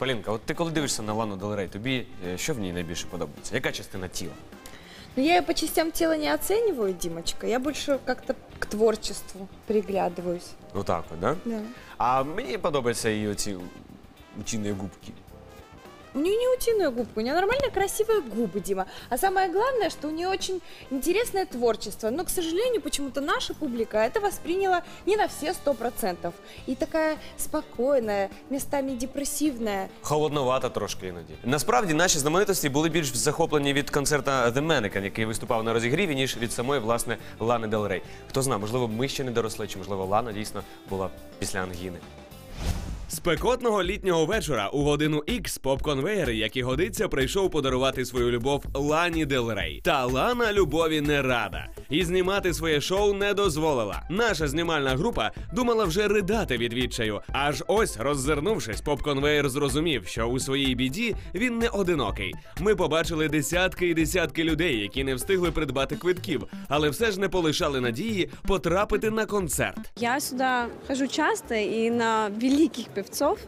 Полінка, от ти коли дивишся на Лану Делерей, тобі е, що в ній найбільше подобається? Яка частина тіла? Но я ее по частям тела не оцениваю, Димочка. Я больше как-то к творчеству приглядываюсь. Ну так, от, да? Да. А мені подобаються її оці утіні губки. У нее не утиные губки, у нее нормально красивые губы, Дима. А самое главное, что у нее очень интересное творчество. Но, к сожалению, почему-то наша публика это восприняла не на все сто процентов. И такая спокойная, местами депрессивная. Холодновата трошки іноді. Насправді наші знаменитості були більш захоплені від концерта The Mannequin, який виступав на розігріві, ніж від самої власне Лани Дел Рей. Хто знає, можливо, ми ще не доросли, чи можливо Лана дійсно була після ангіни. Спекотного літнього вечора у годину Ікс поп-конвейер, який годиться, прийшов подарувати свою любов Лані Дел Рей. Та Лана любові не рада. І знімати своє шоу не дозволила. Наша знімальна група думала вже ридати від відчаю. Аж ось, роззирнувшись, поп-конвейер зрозумів, що у своїй біді він не одинокий. Ми побачили десятки і десятки людей, які не встигли придбати квитків, але все ж не полишали надії потрапити на концерт. Я сюда хожу часто и на великих певцов.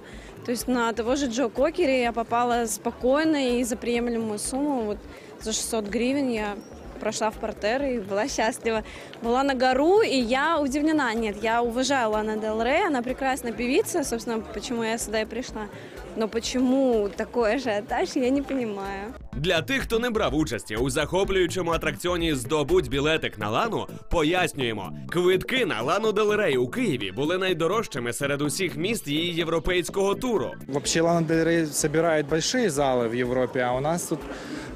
То на того же Джо Кокери я попала спокойно и за приемлемую сумму. Вот за 600 гривен я прошла в портер и была счастлива. Была на гору, и я удивлена. Нет, я уважаю Лана Дел Рей, она прекрасная певица, собственно, почему я сюда и пришла. Но почему такой ажиотаж, я не понимаю. Для тих, хто не брав участі у захоплюючому атракціоні Здобудь білетик на лану, пояснюємо, квитки на лану Дел Рей у Києві були найдорожчими серед усіх міст її європейського туру. Вообще Лана Дель Рей собирает большие залы в Европе, а у нас тут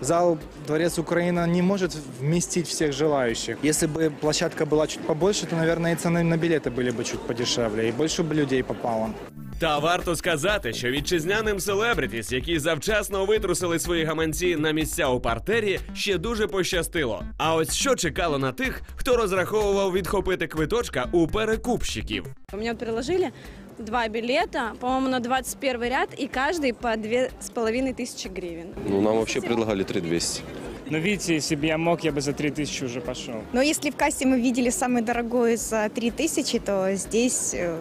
зал Дворец Украина не может вместить всех желающих. Если бы площадка была чуть побольше, то, наверное, и цены на билеты были бы чуть подешевле, и больше бы людей попало. Та варто сказати, що вітчизняним селебритіс, які завчасно витрусили свої гаманці на місця у партері, ще дуже пощастило. А ось що чекало на тих, хто розраховував відхопити квиточка у перекупщиків. Мне вот предложили два билета, по-моему, на 21 ряд, и каждый по две с половиной тысячи гривен. Ну, нам вообще предлагали 3200. Но видите, если бы я мог, я бы за 3000 уже пошел. Но если в кассе мы видели самый дорогой за 3000, то здесь э,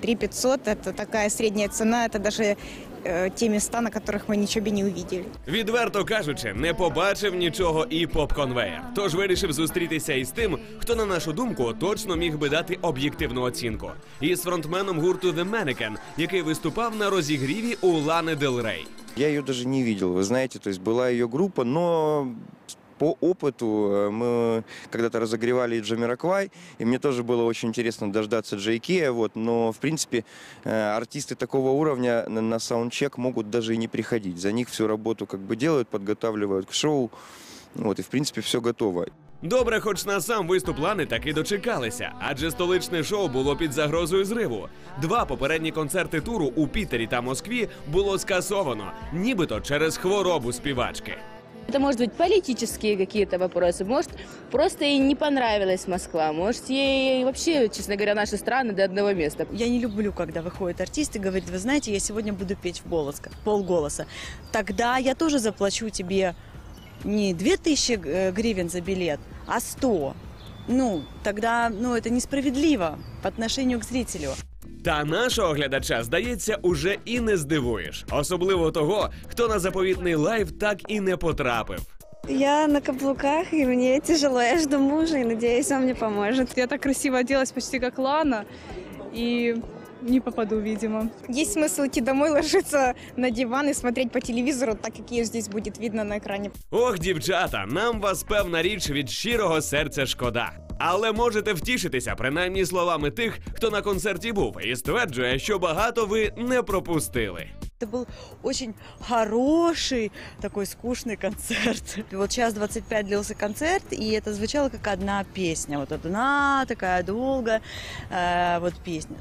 3500 это такая средняя цена, это даже э, те места, на которых мы ничего бы не увидели. Відверто кажучи, не побачив нічого і поп-конвеєр. Тож вирішив зустрітися із тим, хто, на нашу думку, точно міг би дати об'єктивну оцінку. Із фронтменом гурту The Mannequin, який виступав на розігріві у Лани Дел Рей. Я ее даже не видел, вы знаете, то есть была ее группа, но по опыту э, мы когда-то разогревали и Джамироквай, и мне тоже было очень интересно дождаться Джей Кея, вот, но, в принципе, э, артисты такого уровня на, на саундчек могут даже и не приходить. За них всю работу как бы делают, подготавливают к шоу, вот, и, в принципе, все готово. Добре, хоч на сам виступ Лани таки дочекалися, адже столичне шоу було під загрозою зриву. Два попередні концерти туру у Пітері та Москві було скасовано, нібито через хворобу співачки. Это может быть политические какие-то вопросы, может просто ей не понравилась Москва, может ей вообще, честно говоря, наши страны до одного места. Я не люблю, когда выходит артист и говорит, вы знаете, я сегодня буду петь в голос, полголоса. Тогда я тоже заплачу тебе не 2000 э, гривен за билет, а 100. Ну, тогда, ну, это несправедливо по отношению к зрителю. Та нашого глядача, здається, уже і не здивуєш, особливо того, хто на заповітний лайв так і не потрапив. Я на каблуках, и мне тяжело. Я жду мужа, и надеюсь, он мне поможет. Я так красиво оделась, почти как Лана, и не попаду, видимо. Есть смысл идти домой, ложиться на диван и смотреть по телевизору, так как ее здесь будет видно на экране. Ох, дівчата, нам вас певна річ від щирого серця шкода. Але можете втішитися принаймні словами тих, хто на концерті був, і стверджує, що багато ви не пропустили. Это был очень хороший, такой скучный концерт. И вот час 25 длился концерт, и это звучало как одна песня. Вот одна такая долгая э, вот песня.